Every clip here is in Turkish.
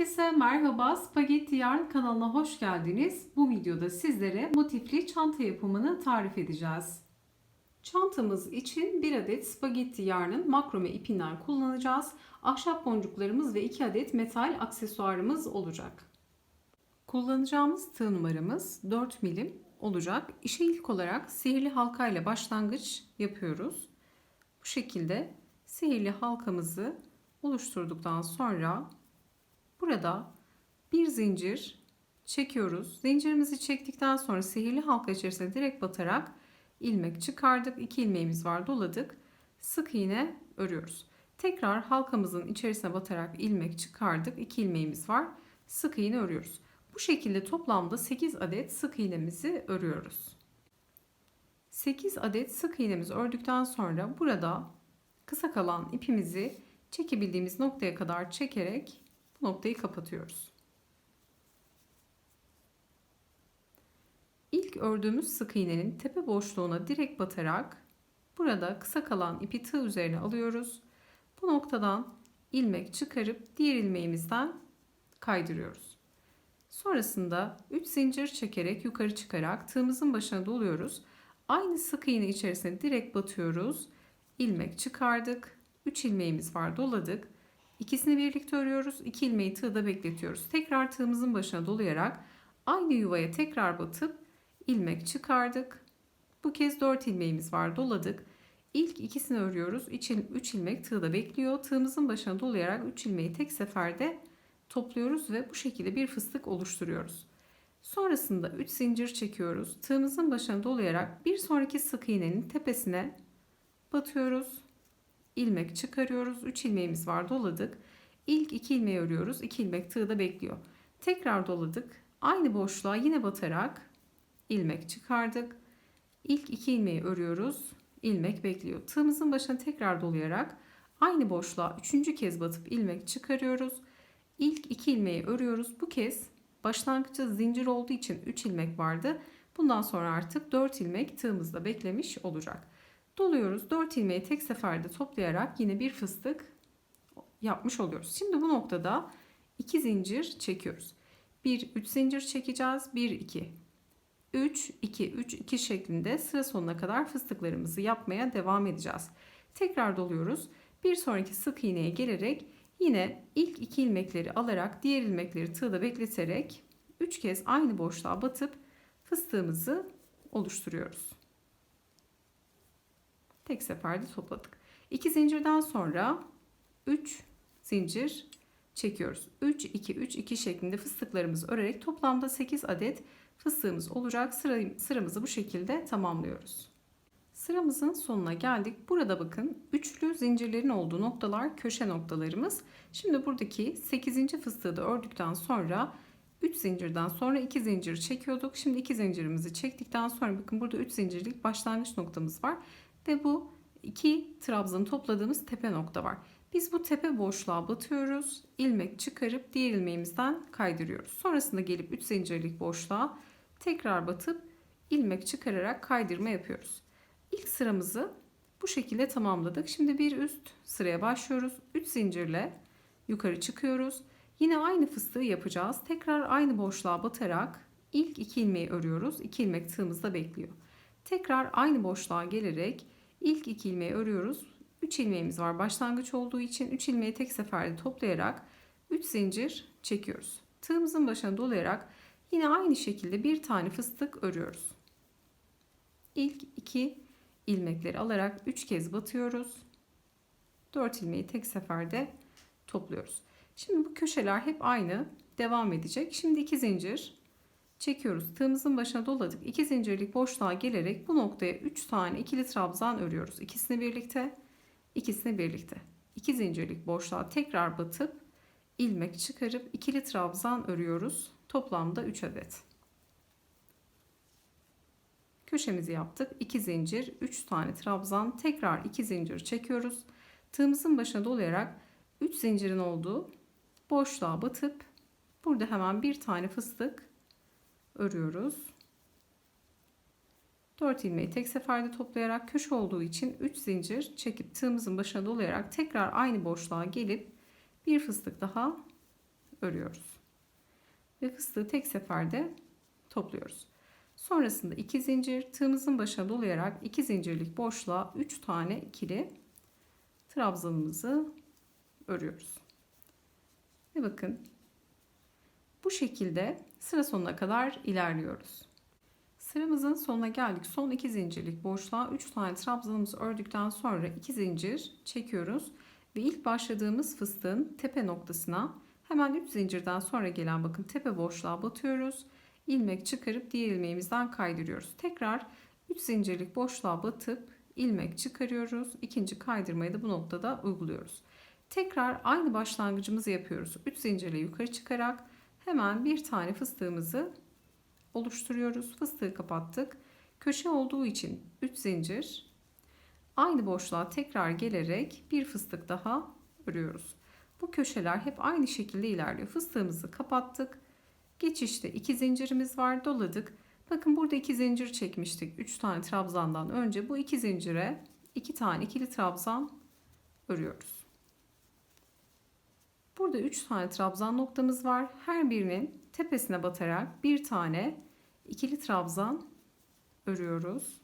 Herkese merhaba. Spagetti Yarn kanalına hoş geldiniz. Bu videoda sizlere motifli çanta yapımını tarif edeceğiz. Çantamız için 1 adet spagetti yarnın makrome ipinden kullanacağız. Ahşap boncuklarımız ve 2 adet metal aksesuarımız olacak. Kullanacağımız tığ numaramız 4 milim olacak. İşe ilk olarak sihirli halka ile başlangıç yapıyoruz. Bu şekilde sihirli halkamızı oluşturduktan sonra Burada bir zincir çekiyoruz. Zincirimizi çektikten sonra sihirli halka içerisine direkt batarak ilmek çıkardık. İki ilmeğimiz var doladık. Sık iğne örüyoruz. Tekrar halkamızın içerisine batarak ilmek çıkardık. İki ilmeğimiz var. Sık iğne örüyoruz. Bu şekilde toplamda 8 adet sık iğnemizi örüyoruz. 8 adet sık iğnemizi ördükten sonra burada kısa kalan ipimizi çekebildiğimiz noktaya kadar çekerek bu noktayı kapatıyoruz. İlk ördüğümüz sık iğnenin tepe boşluğuna direkt batarak burada kısa kalan ipi tığ üzerine alıyoruz. Bu noktadan ilmek çıkarıp diğer ilmeğimizden kaydırıyoruz. Sonrasında 3 zincir çekerek yukarı çıkarak tığımızın başına doluyoruz. Aynı sık iğne içerisine direkt batıyoruz. İlmek çıkardık. 3 ilmeğimiz var doladık. İkisini birlikte örüyoruz. 2 ilmeği tığda bekletiyoruz. Tekrar tığımızın başına dolayarak aynı yuvaya tekrar batıp ilmek çıkardık. Bu kez 4 ilmeğimiz var. Doladık. İlk ikisini örüyoruz. 3 ilmek tığda bekliyor. Tığımızın başına dolayarak 3 ilmeği tek seferde topluyoruz ve bu şekilde bir fıstık oluşturuyoruz. Sonrasında 3 zincir çekiyoruz. Tığımızın başına dolayarak bir sonraki sık iğnenin tepesine batıyoruz ilmek çıkarıyoruz. 3 ilmeğimiz var doladık. İlk 2 ilmeği örüyoruz. 2 ilmek tığda bekliyor. Tekrar doladık. Aynı boşluğa yine batarak ilmek çıkardık. İlk 2 ilmeği örüyoruz. ilmek bekliyor. Tığımızın başına tekrar dolayarak aynı boşluğa üçüncü kez batıp ilmek çıkarıyoruz. İlk 2 ilmeği örüyoruz. Bu kez başlangıçta zincir olduğu için 3 ilmek vardı. Bundan sonra artık 4 ilmek tığımızda beklemiş olacak. Doluyoruz. 4 ilmeği tek seferde toplayarak yine bir fıstık yapmış oluyoruz. Şimdi bu noktada 2 zincir çekiyoruz. 1 3 zincir çekeceğiz. 1 2 3 2 3 2 şeklinde sıra sonuna kadar fıstıklarımızı yapmaya devam edeceğiz. Tekrar doluyoruz. Bir sonraki sık iğneye gelerek yine ilk iki ilmekleri alarak diğer ilmekleri tığda bekleterek 3 kez aynı boşluğa batıp fıstığımızı oluşturuyoruz tek seferde topladık. 2 zincirden sonra 3 zincir çekiyoruz. 3 2 3 2 şeklinde fıstıklarımızı örerek toplamda 8 adet fıstığımız olacak. Sıra, sıramızı bu şekilde tamamlıyoruz. Sıramızın sonuna geldik. Burada bakın üçlü zincirlerin olduğu noktalar köşe noktalarımız. Şimdi buradaki 8. fıstığı da ördükten sonra 3 zincirden sonra 2 zincir çekiyorduk. Şimdi 2 zincirimizi çektikten sonra bakın burada 3 zincirlik başlangıç noktamız var. Ve bu iki trabzanı topladığımız tepe nokta var. Biz bu tepe boşluğa batıyoruz. ilmek çıkarıp diğer ilmeğimizden kaydırıyoruz. Sonrasında gelip 3 zincirlik boşluğa tekrar batıp ilmek çıkararak kaydırma yapıyoruz. İlk sıramızı bu şekilde tamamladık. Şimdi bir üst sıraya başlıyoruz. 3 zincirle yukarı çıkıyoruz. Yine aynı fıstığı yapacağız. Tekrar aynı boşluğa batarak ilk 2 ilmeği örüyoruz. 2 ilmek tığımızda bekliyor. Tekrar aynı boşluğa gelerek ilk iki ilmeği örüyoruz. 3 ilmeğimiz var başlangıç olduğu için 3 ilmeği tek seferde toplayarak 3 zincir çekiyoruz. Tığımızın başına dolayarak yine aynı şekilde bir tane fıstık örüyoruz. İlk iki ilmekleri alarak 3 kez batıyoruz. 4 ilmeği tek seferde topluyoruz. Şimdi bu köşeler hep aynı devam edecek. Şimdi 2 zincir çekiyoruz. Tığımızın başına doladık. 2 zincirlik boşluğa gelerek bu noktaya 3 tane ikili trabzan örüyoruz. İkisini birlikte, ikisini birlikte. 2 zincirlik boşluğa tekrar batıp ilmek çıkarıp ikili trabzan örüyoruz. Toplamda 3 adet. Köşemizi yaptık. 2 zincir, 3 tane trabzan, tekrar 2 zincir çekiyoruz. Tığımızın başına dolayarak 3 zincirin olduğu boşluğa batıp burada hemen bir tane fıstık örüyoruz. 4 ilmeği tek seferde toplayarak köşe olduğu için 3 zincir çekip tığımızın başına dolayarak tekrar aynı boşluğa gelip bir fıstık daha örüyoruz. Ve fıstığı tek seferde topluyoruz. Sonrasında iki zincir tığımızın başına dolayarak iki zincirlik boşluğa 3 tane ikili trabzanımızı örüyoruz. Ve bakın bu şekilde sıra sonuna kadar ilerliyoruz. Sıramızın sonuna geldik. Son iki zincirlik boşluğa 3 tane trabzanımızı ördükten sonra iki zincir çekiyoruz ve ilk başladığımız fıstığın tepe noktasına hemen 3 zincirden sonra gelen bakın tepe boşluğa batıyoruz. ilmek çıkarıp diğer ilmeğimizden kaydırıyoruz. Tekrar 3 zincirlik boşluğa batıp ilmek çıkarıyoruz. İkinci kaydırmayı da bu noktada uyguluyoruz. Tekrar aynı başlangıcımızı yapıyoruz. 3 zincirle yukarı çıkarak hemen bir tane fıstığımızı oluşturuyoruz. Fıstığı kapattık. Köşe olduğu için 3 zincir. Aynı boşluğa tekrar gelerek bir fıstık daha örüyoruz. Bu köşeler hep aynı şekilde ilerliyor. Fıstığımızı kapattık. Geçişte 2 zincirimiz var. Doladık. Bakın burada 2 zincir çekmiştik. 3 tane trabzandan önce bu 2 zincire 2 tane ikili trabzan örüyoruz. Burada 3 tane trabzan noktamız var. Her birinin tepesine batarak bir tane ikili trabzan örüyoruz.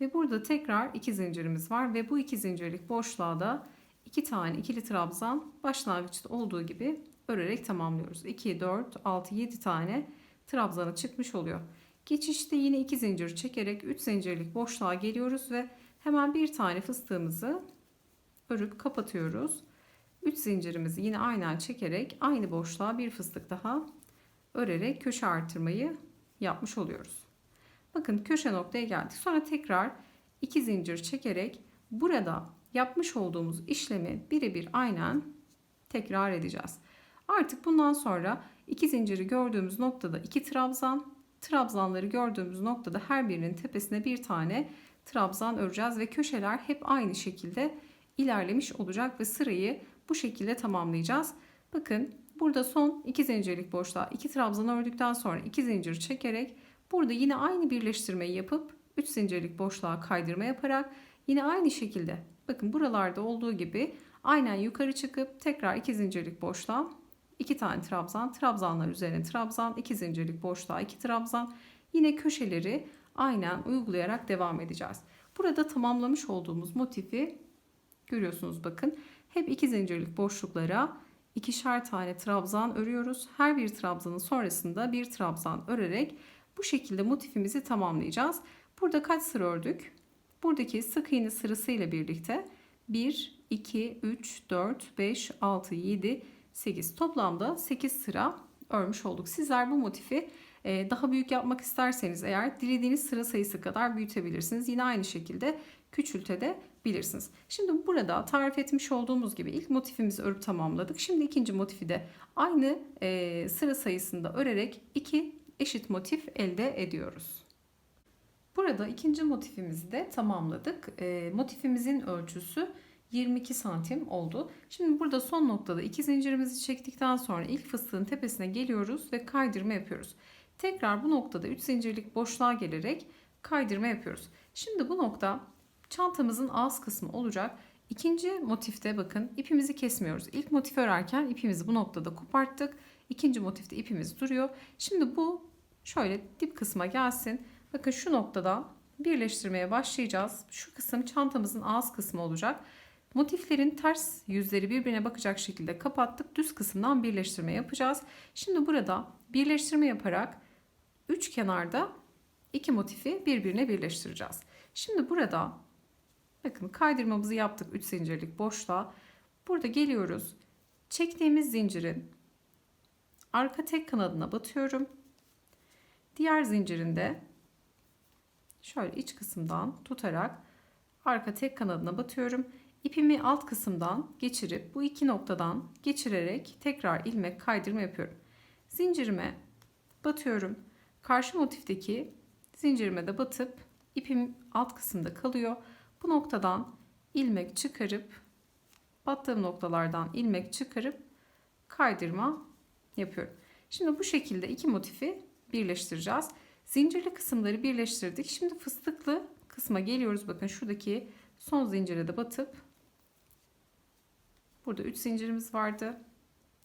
Ve burada tekrar iki zincirimiz var ve bu iki zincirlik boşluğa da iki tane ikili trabzan başlangıçta olduğu gibi örerek tamamlıyoruz. 2, 4, 6, 7 tane trabzanı çıkmış oluyor. Geçişte yine iki zincir çekerek 3 zincirlik boşluğa geliyoruz ve hemen bir tane fıstığımızı örüp kapatıyoruz. 3 zincirimizi yine aynen çekerek aynı boşluğa bir fıstık daha örerek köşe artırmayı yapmış oluyoruz. Bakın köşe noktaya geldik. Sonra tekrar 2 zincir çekerek burada yapmış olduğumuz işlemi birebir aynen tekrar edeceğiz. Artık bundan sonra iki zinciri gördüğümüz noktada iki trabzan, trabzanları gördüğümüz noktada her birinin tepesine bir tane trabzan öreceğiz ve köşeler hep aynı şekilde ilerlemiş olacak ve sırayı bu şekilde tamamlayacağız. Bakın burada son iki zincirlik boşluğa iki trabzan ördükten sonra iki zincir çekerek burada yine aynı birleştirmeyi yapıp 3 zincirlik boşluğa kaydırma yaparak yine aynı şekilde bakın buralarda olduğu gibi aynen yukarı çıkıp tekrar iki zincirlik boşluğa 2 tane trabzan, trabzanlar üzerine trabzan, 2 zincirlik boşluğa 2 trabzan. Yine köşeleri aynen uygulayarak devam edeceğiz. Burada tamamlamış olduğumuz motifi görüyorsunuz bakın. Hep 2 zincirlik boşluklara ikişer tane trabzan örüyoruz. Her bir trabzanın sonrasında bir trabzan örerek bu şekilde motifimizi tamamlayacağız. Burada kaç sıra ördük? Buradaki sık iğne sırasıyla birlikte 1, 2, 3, 4, 5, 6, 7, 8 toplamda 8 sıra örmüş olduk. Sizler bu motifi e, daha büyük yapmak isterseniz eğer dilediğiniz sıra sayısı kadar büyütebilirsiniz. Yine aynı şekilde küçültebilirsiniz. Şimdi burada tarif etmiş olduğumuz gibi ilk motifimizi örüp tamamladık. Şimdi ikinci motifi de aynı e, sıra sayısında örerek iki eşit motif elde ediyoruz. Burada ikinci motifimizi de tamamladık. E, motifimizin ölçüsü 22 santim oldu. Şimdi burada son noktada iki zincirimizi çektikten sonra ilk fıstığın tepesine geliyoruz ve kaydırma yapıyoruz. Tekrar bu noktada 3 zincirlik boşluğa gelerek kaydırma yapıyoruz. Şimdi bu nokta çantamızın ağız kısmı olacak. İkinci motifte bakın ipimizi kesmiyoruz. İlk motif örerken ipimizi bu noktada koparttık. İkinci motifte ipimiz duruyor. Şimdi bu şöyle dip kısma gelsin. Bakın şu noktada birleştirmeye başlayacağız. Şu kısım çantamızın ağız kısmı olacak. Motiflerin ters yüzleri birbirine bakacak şekilde kapattık. Düz kısımdan birleştirme yapacağız. Şimdi burada birleştirme yaparak üç kenarda iki motifi birbirine birleştireceğiz. Şimdi burada bakın kaydırmamızı yaptık 3 zincirlik boşluğa. Burada geliyoruz. Çektiğimiz zincirin arka tek kanadına batıyorum. Diğer zincirinde şöyle iç kısımdan tutarak arka tek kanadına batıyorum. İpimi alt kısımdan geçirip bu iki noktadan geçirerek tekrar ilmek kaydırma yapıyorum. Zincirime batıyorum. Karşı motifteki zincirime de batıp ipim alt kısımda kalıyor. Bu noktadan ilmek çıkarıp battığım noktalardan ilmek çıkarıp kaydırma yapıyorum. Şimdi bu şekilde iki motifi birleştireceğiz. Zincirli kısımları birleştirdik. Şimdi fıstıklı kısma geliyoruz. Bakın şuradaki son zincire de batıp Burada 3 zincirimiz vardı.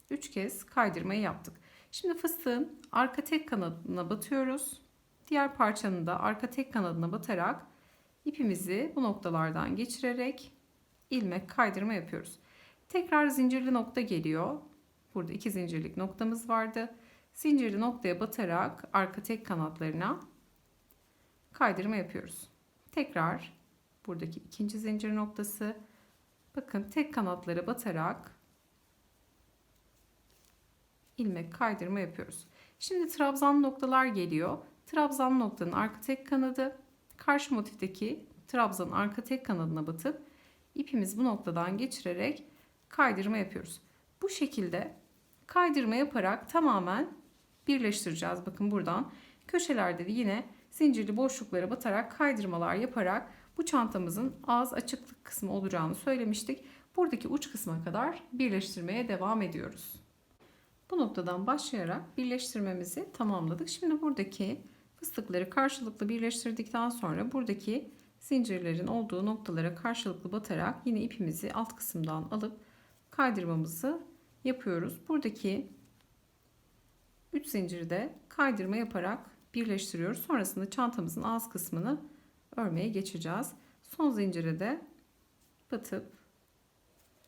3 kez kaydırmayı yaptık. Şimdi fıstığın arka tek kanadına batıyoruz. Diğer parçanın da arka tek kanadına batarak ipimizi bu noktalardan geçirerek ilmek kaydırma yapıyoruz. Tekrar zincirli nokta geliyor. Burada iki zincirlik noktamız vardı. Zincirli noktaya batarak arka tek kanatlarına kaydırma yapıyoruz. Tekrar buradaki ikinci zincir noktası. Bakın tek kanatlara batarak ilmek kaydırma yapıyoruz. Şimdi trabzan noktalar geliyor. Trabzan noktanın arka tek kanadı karşı motifteki trabzanın arka tek kanadına batıp ipimiz bu noktadan geçirerek kaydırma yapıyoruz. Bu şekilde kaydırma yaparak tamamen birleştireceğiz. Bakın buradan köşelerde de yine zincirli boşluklara batarak kaydırmalar yaparak bu çantamızın ağız açıklık kısmı olacağını söylemiştik. Buradaki uç kısma kadar birleştirmeye devam ediyoruz. Bu noktadan başlayarak birleştirmemizi tamamladık. Şimdi buradaki fıstıkları karşılıklı birleştirdikten sonra buradaki zincirlerin olduğu noktalara karşılıklı batarak yine ipimizi alt kısımdan alıp kaydırmamızı yapıyoruz. Buradaki 3 zinciri de kaydırma yaparak birleştiriyoruz. Sonrasında çantamızın ağız kısmını örmeye geçeceğiz. Son zincire de batıp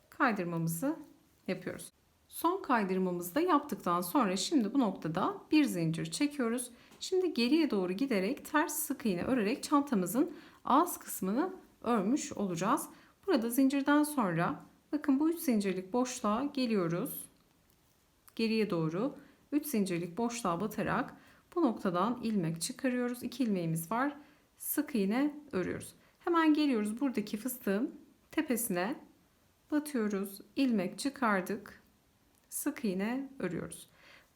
kaydırmamızı yapıyoruz. Son kaydırmamızı da yaptıktan sonra şimdi bu noktada bir zincir çekiyoruz. Şimdi geriye doğru giderek ters sık iğne örerek çantamızın ağız kısmını örmüş olacağız. Burada zincirden sonra bakın bu 3 zincirlik boşluğa geliyoruz. Geriye doğru 3 zincirlik boşluğa batarak bu noktadan ilmek çıkarıyoruz. 2 ilmeğimiz var. Sık iğne örüyoruz. Hemen geliyoruz buradaki fıstığın tepesine batıyoruz. ilmek çıkardık. Sık iğne örüyoruz.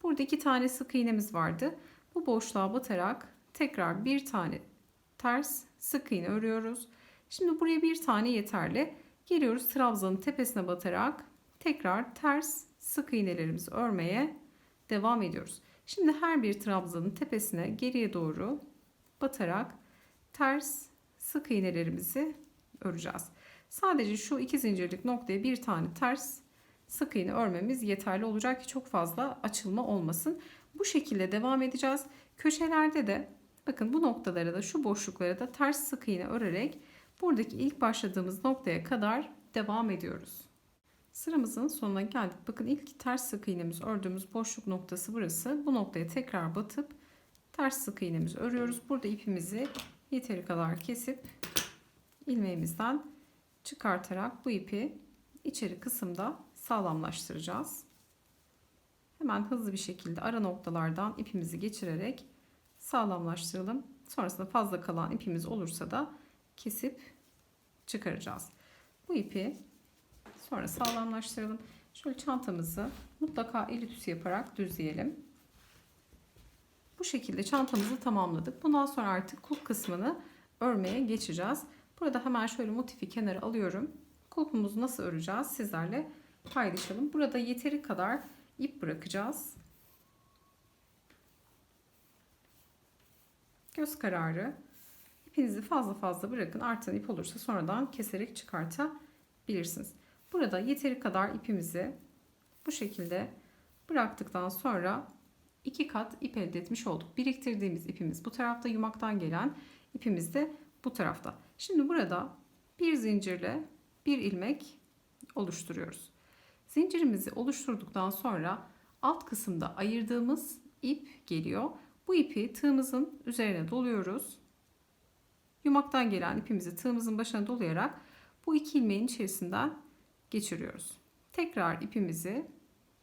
Burada iki tane sık iğnemiz vardı. Bu boşluğa batarak tekrar bir tane ters sık iğne örüyoruz. Şimdi buraya bir tane yeterli. Geliyoruz trabzanın tepesine batarak tekrar ters sık iğnelerimizi örmeye devam ediyoruz. Şimdi her bir trabzanın tepesine geriye doğru batarak ters sık iğnelerimizi öreceğiz. Sadece şu iki zincirlik noktaya bir tane ters sık iğne örmemiz yeterli olacak ki çok fazla açılma olmasın. Bu şekilde devam edeceğiz. Köşelerde de bakın bu noktalara da şu boşluklara da ters sık iğne örerek buradaki ilk başladığımız noktaya kadar devam ediyoruz. Sıramızın sonuna geldik. Bakın ilk ters sık iğnemiz ördüğümüz boşluk noktası burası. Bu noktaya tekrar batıp ters sık iğnemizi örüyoruz. Burada ipimizi yeteri kadar kesip ilmeğimizden çıkartarak bu ipi içeri kısımda sağlamlaştıracağız. Hemen hızlı bir şekilde ara noktalardan ipimizi geçirerek sağlamlaştıralım. Sonrasında fazla kalan ipimiz olursa da kesip çıkaracağız. Bu ipi sonra sağlamlaştıralım. Şöyle çantamızı mutlaka el ütüsü yaparak düzleyelim. Bu şekilde çantamızı tamamladık. Bundan sonra artık kulp kısmını örmeye geçeceğiz. Burada hemen şöyle motifi kenara alıyorum. Kulpumuzu nasıl öreceğiz sizlerle paylaşalım. Burada yeteri kadar ip bırakacağız. Göz kararı. İpinizi fazla fazla bırakın. Artan ip olursa sonradan keserek çıkartabilirsiniz. Burada yeteri kadar ipimizi bu şekilde bıraktıktan sonra iki kat ip elde etmiş olduk. Biriktirdiğimiz ipimiz bu tarafta yumaktan gelen ipimiz de bu tarafta. Şimdi burada bir zincirle bir ilmek oluşturuyoruz. Zincirimizi oluşturduktan sonra alt kısımda ayırdığımız ip geliyor. Bu ipi tığımızın üzerine doluyoruz. Yumaktan gelen ipimizi tığımızın başına dolayarak bu iki ilmeğin içerisinden geçiriyoruz. Tekrar ipimizi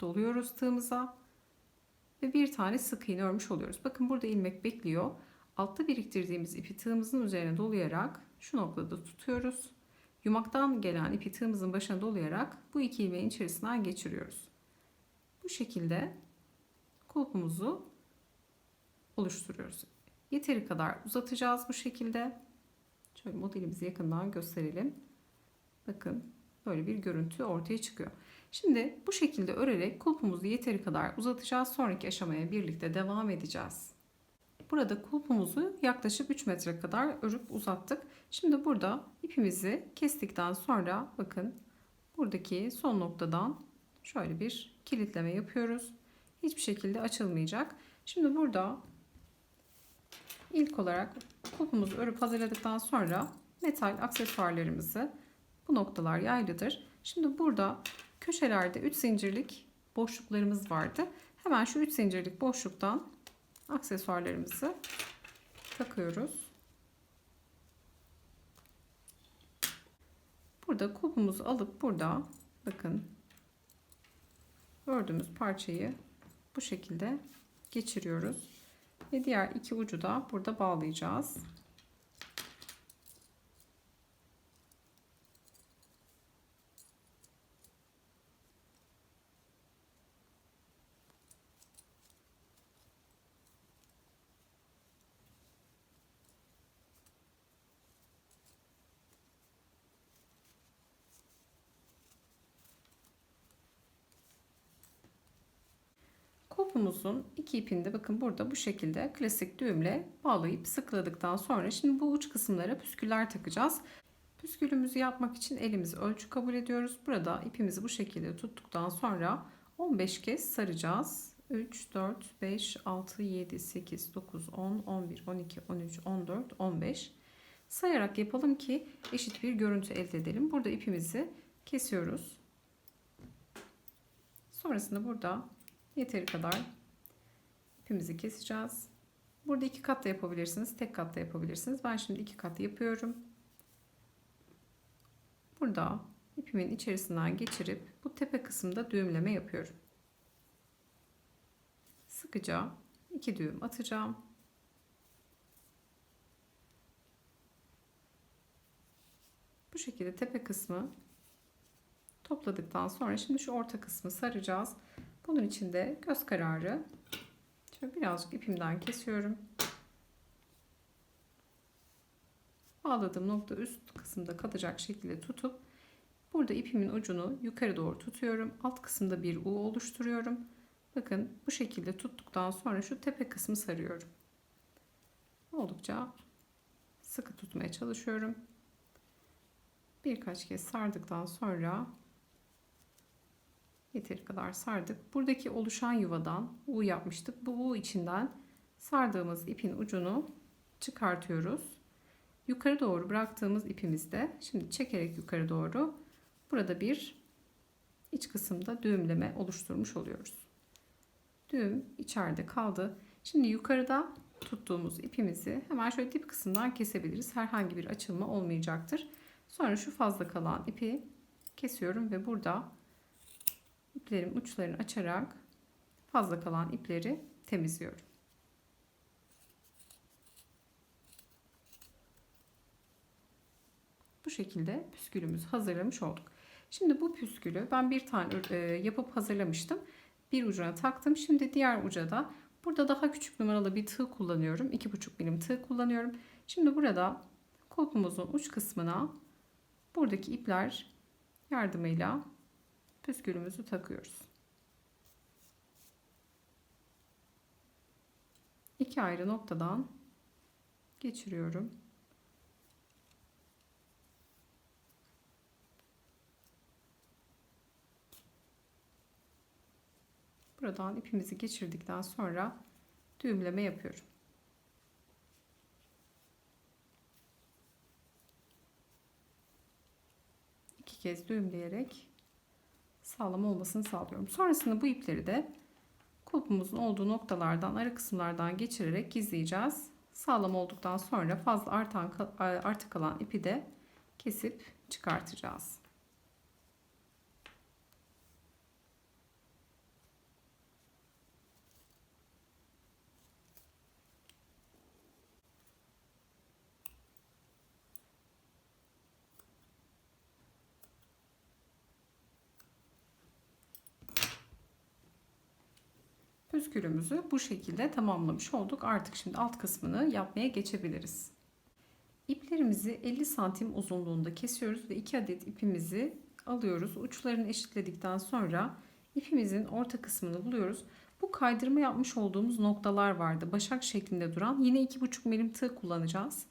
doluyoruz tığımıza ve bir tane sık iğne örmüş oluyoruz. Bakın burada ilmek bekliyor. Altta biriktirdiğimiz ipi tığımızın üzerine dolayarak şu noktada tutuyoruz. Yumaktan gelen ipi tığımızın başına dolayarak bu iki ilmeğin içerisinden geçiriyoruz. Bu şekilde kulpumuzu oluşturuyoruz. Yeteri kadar uzatacağız bu şekilde. Şöyle modelimizi yakından gösterelim. Bakın böyle bir görüntü ortaya çıkıyor. Şimdi bu şekilde örerek kulpumuzu yeteri kadar uzatacağız. Sonraki aşamaya birlikte devam edeceğiz. Burada kulpumuzu yaklaşık 3 metre kadar örüp uzattık. Şimdi burada ipimizi kestikten sonra bakın buradaki son noktadan şöyle bir kilitleme yapıyoruz. Hiçbir şekilde açılmayacak. Şimdi burada ilk olarak kulpumuzu örüp hazırladıktan sonra metal aksesuarlarımızı bu noktalar yaylıdır. Şimdi burada köşelerde 3 zincirlik boşluklarımız vardı. Hemen şu 3 zincirlik boşluktan aksesuarlarımızı takıyoruz. Burada kulpumuzu alıp burada bakın ördüğümüz parçayı bu şekilde geçiriyoruz. Ve diğer iki ucu da burada bağlayacağız. Kulpumuzun iki ipini de bakın burada bu şekilde klasik düğümle bağlayıp sıkıladıktan sonra şimdi bu uç kısımlara püsküller takacağız. Püskülümüzü yapmak için elimizi ölçü kabul ediyoruz. Burada ipimizi bu şekilde tuttuktan sonra 15 kez saracağız. 3, 4, 5, 6, 7, 8, 9, 10, 11, 12, 13, 14, 15 sayarak yapalım ki eşit bir görüntü elde edelim. Burada ipimizi kesiyoruz. Sonrasında burada Yeteri kadar ipimizi keseceğiz. Burada iki kat da yapabilirsiniz. Tek kat da yapabilirsiniz. Ben şimdi iki kat yapıyorum. Burada ipimin içerisinden geçirip bu tepe kısımda düğümleme yapıyorum. Sıkıca iki düğüm atacağım. Bu şekilde tepe kısmı topladıktan sonra şimdi şu orta kısmı saracağız. Bunun için de göz kararı şöyle birazcık ipimden kesiyorum. Bağladığım nokta üst kısımda kalacak şekilde tutup burada ipimin ucunu yukarı doğru tutuyorum. Alt kısımda bir U oluşturuyorum. Bakın bu şekilde tuttuktan sonra şu tepe kısmı sarıyorum. Oldukça sıkı tutmaya çalışıyorum. Birkaç kez sardıktan sonra yeteri kadar sardık. Buradaki oluşan yuvadan U yapmıştık. Bu U içinden sardığımız ipin ucunu çıkartıyoruz. Yukarı doğru bıraktığımız ipimizde şimdi çekerek yukarı doğru burada bir iç kısımda düğümleme oluşturmuş oluyoruz. Düğüm içeride kaldı. Şimdi yukarıda tuttuğumuz ipimizi hemen şöyle dip kısımdan kesebiliriz. Herhangi bir açılma olmayacaktır. Sonra şu fazla kalan ipi kesiyorum ve burada iplerim uçlarını açarak fazla kalan ipleri temizliyorum. Bu şekilde püskülümüzü hazırlamış olduk. Şimdi bu püskülü ben bir tane e, yapıp hazırlamıştım. Bir ucuna taktım. Şimdi diğer uca da burada daha küçük numaralı bir tığ kullanıyorum. 2,5 milim tığ kullanıyorum. Şimdi burada kulpumuzun uç kısmına buradaki ipler yardımıyla püskülümüzü takıyoruz. İki ayrı noktadan geçiriyorum. Buradan ipimizi geçirdikten sonra düğümleme yapıyorum. İki kez düğümleyerek sağlam olmasını sağlıyorum. Sonrasında bu ipleri de kulpumuzun olduğu noktalardan ara kısımlardan geçirerek gizleyeceğiz. Sağlam olduktan sonra fazla artan artık kalan ipi de kesip çıkartacağız. Püskülümüzü bu şekilde tamamlamış olduk. Artık şimdi alt kısmını yapmaya geçebiliriz. İplerimizi 50 santim uzunluğunda kesiyoruz ve 2 adet ipimizi alıyoruz. Uçlarını eşitledikten sonra ipimizin orta kısmını buluyoruz. Bu kaydırma yapmış olduğumuz noktalar vardı. Başak şeklinde duran. Yine 2,5 milim tığ kullanacağız.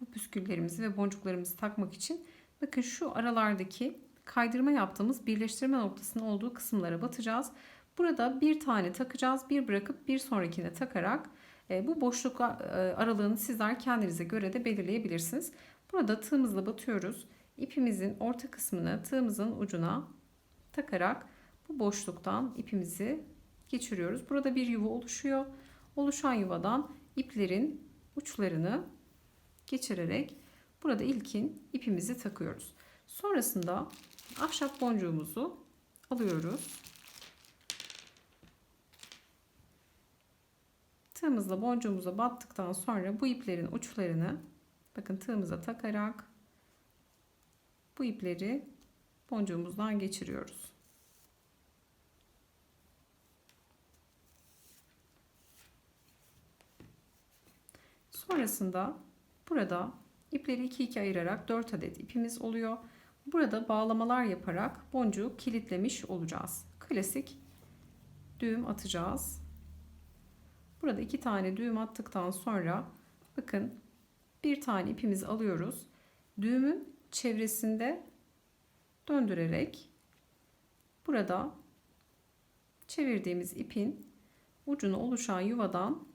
Bu püsküllerimizi ve boncuklarımızı takmak için. Bakın şu aralardaki kaydırma yaptığımız birleştirme noktasının olduğu kısımlara batacağız. Burada bir tane takacağız. Bir bırakıp bir sonrakine takarak e, bu boşluk e, aralığını sizler kendinize göre de belirleyebilirsiniz. Burada tığımızla batıyoruz. İpimizin orta kısmını tığımızın ucuna takarak bu boşluktan ipimizi geçiriyoruz. Burada bir yuva oluşuyor. Oluşan yuvadan iplerin uçlarını geçirerek burada ilkin ipimizi takıyoruz. Sonrasında ahşap boncuğumuzu alıyoruz. Tığımızla boncuğumuza battıktan sonra bu iplerin uçlarını bakın tığımıza takarak bu ipleri boncuğumuzdan geçiriyoruz. Sonrasında burada ipleri 2 2 ayırarak 4 adet ipimiz oluyor. Burada bağlamalar yaparak boncuğu kilitlemiş olacağız. Klasik düğüm atacağız. Burada iki tane düğüm attıktan sonra bakın bir tane ipimizi alıyoruz. Düğümün çevresinde döndürerek burada çevirdiğimiz ipin ucunu oluşan yuvadan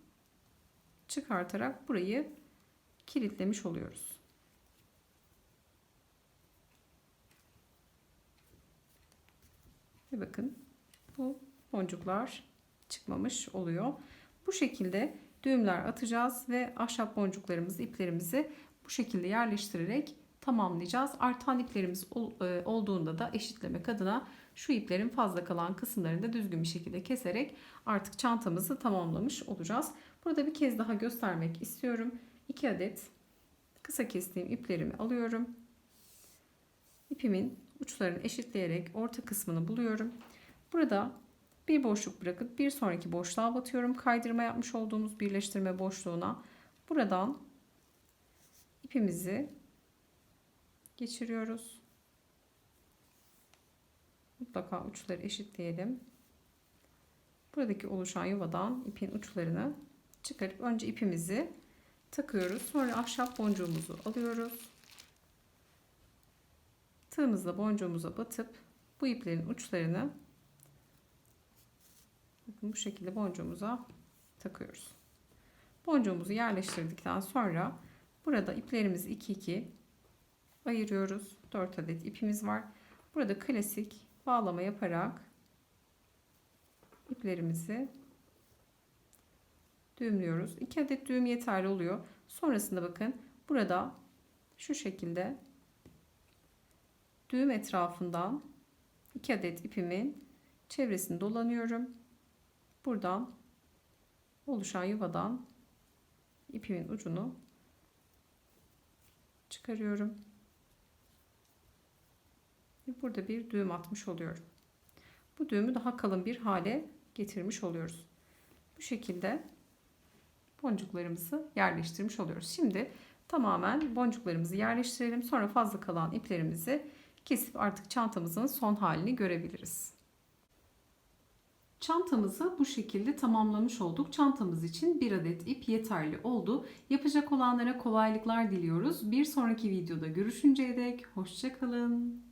çıkartarak burayı kilitlemiş oluyoruz. Ve bakın bu boncuklar çıkmamış oluyor. Bu şekilde düğümler atacağız ve ahşap boncuklarımızı, iplerimizi bu şekilde yerleştirerek tamamlayacağız. Artan iplerimiz e, olduğunda da eşitlemek adına şu iplerin fazla kalan kısımlarını da düzgün bir şekilde keserek artık çantamızı tamamlamış olacağız. Burada bir kez daha göstermek istiyorum. 2 adet kısa kestiğim iplerimi alıyorum. İpimin uçlarını eşitleyerek orta kısmını buluyorum. Burada bir boşluk bırakıp bir sonraki boşluğa batıyorum. Kaydırma yapmış olduğumuz birleştirme boşluğuna. Buradan ipimizi geçiriyoruz. Mutlaka uçları eşitleyelim. Buradaki oluşan yuvadan ipin uçlarını çıkarıp önce ipimizi takıyoruz. Sonra ahşap boncuğumuzu alıyoruz. Tığımızla boncuğumuza batıp bu iplerin uçlarını bu şekilde boncuğumuza takıyoruz. Boncuğumuzu yerleştirdikten sonra burada iplerimizi 2 2 ayırıyoruz. 4 adet ipimiz var. Burada klasik bağlama yaparak iplerimizi düğümlüyoruz. 2 adet düğüm yeterli oluyor. Sonrasında bakın burada şu şekilde düğüm etrafından 2 adet ipimin çevresini dolanıyorum. Buradan oluşan yuvadan ipimin ucunu çıkarıyorum. Burada bir düğüm atmış oluyorum. Bu düğümü daha kalın bir hale getirmiş oluyoruz. Bu şekilde boncuklarımızı yerleştirmiş oluyoruz. Şimdi tamamen boncuklarımızı yerleştirelim. Sonra fazla kalan iplerimizi kesip artık çantamızın son halini görebiliriz. Çantamızı bu şekilde tamamlamış olduk. Çantamız için bir adet ip yeterli oldu. Yapacak olanlara kolaylıklar diliyoruz. Bir sonraki videoda görüşünceye dek hoşçakalın.